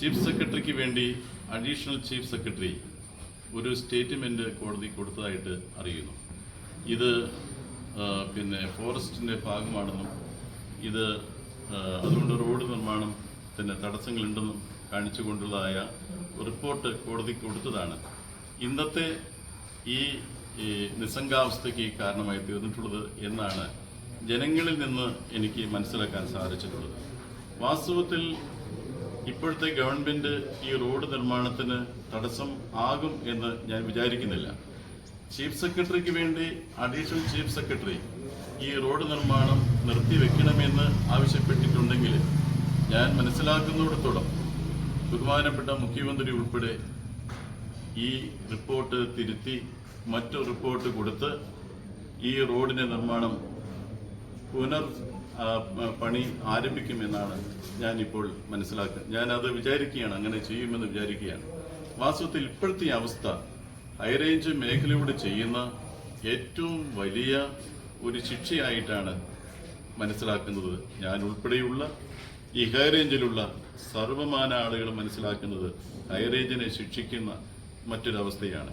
Chief സെക്രട്ടറിക്ക് വേണ്ടി additional chief secretary ഒരു സ്റ്റേറ്റ്മെന്റ് കോടതി കൊടുത്തതായിട്ട് അറിയുന്നു. ഇത് പിന്നെ ഫോറസ്റ്റിന്റെ ഭാഗമാണെന്നും ഇത് അതുകൊണ്ട് റോഡ് നിർമ്മാണം പിന്നെ തടസ്സങ്ങളുണ്ടെന്നും കാണിച്ചുകൊണ്ടുള്ളതായ റിപ്പോർട്ട് കോടതി കൊടുത്തതാണ്. ഇന്നത്തെ ഈ നിസ്സംഗാവസ്ഥയ്ക്ക് കാരണമായി തീർന്നിട്ടുള്ളത് എന്നാണ് ജനങ്ങളിൽ നിന്ന് എനിക്ക് മനസ്സിലാക്കാൻ സാധിച്ചിട്ടുള്ളത്. വാസ്തവത്തിൽ ഇപ്പോഴത്തെ ഗവൺമെന്റ് ഈ റോഡ് നിർമ്മാണത്തിന് തടസ്സം ആകും എന്ന് ഞാൻ വിചാരിക്കുന്നില്ല. ചീഫ് സെക്രട്ടറിക്ക് വേണ്ടി അഡീഷണൽ ചീഫ് സെക്രട്ടറി ഈ റോഡ് നിർമ്മാണം നിർത്തിവെക്കണമെന്ന് ആവശ്യപ്പെട്ടിട്ടുണ്ടെങ്കിൽ ഞാൻ മനസ്സിലാക്കുന്നിടത്തോളം ബഹുമാനപ്പെട്ട മുഖ്യമന്ത്രി ഉൾപ്പെടെ ഈ റിപ്പോർട്ട് തിരുത്തി മറ്റു റിപ്പോർട്ട് കൊടുത്ത് ഈ റോഡിന്റെ നിർമ്മാണം പുനർ പണി ആരംഭിക്കുമെന്നാണ് ഞാനിപ്പോൾ മനസ്സിലാക്കുക ഞാനത് വിചാരിക്കുകയാണ് അങ്ങനെ ചെയ്യുമെന്ന് വിചാരിക്കുകയാണ്. വാസ്തവത്തിൽ ഇപ്പോഴത്തെ അവസ്ഥ ഹൈറേഞ്ച് മേഖലയോട് ചെയ്യുന്ന ഏറ്റവും വലിയ ഒരു ശിക്ഷയായിട്ടാണ് മനസ്സിലാക്കുന്നത് ഞാൻ ഉൾപ്പെടെയുള്ള ഈ ഹൈറേഞ്ചിലുള്ള സർവമാന ആളുകൾ മനസ്സിലാക്കുന്നത് ഹൈറേഞ്ചിനെ ശിക്ഷിക്കുന്ന മറ്റൊരവസ്ഥയാണ്.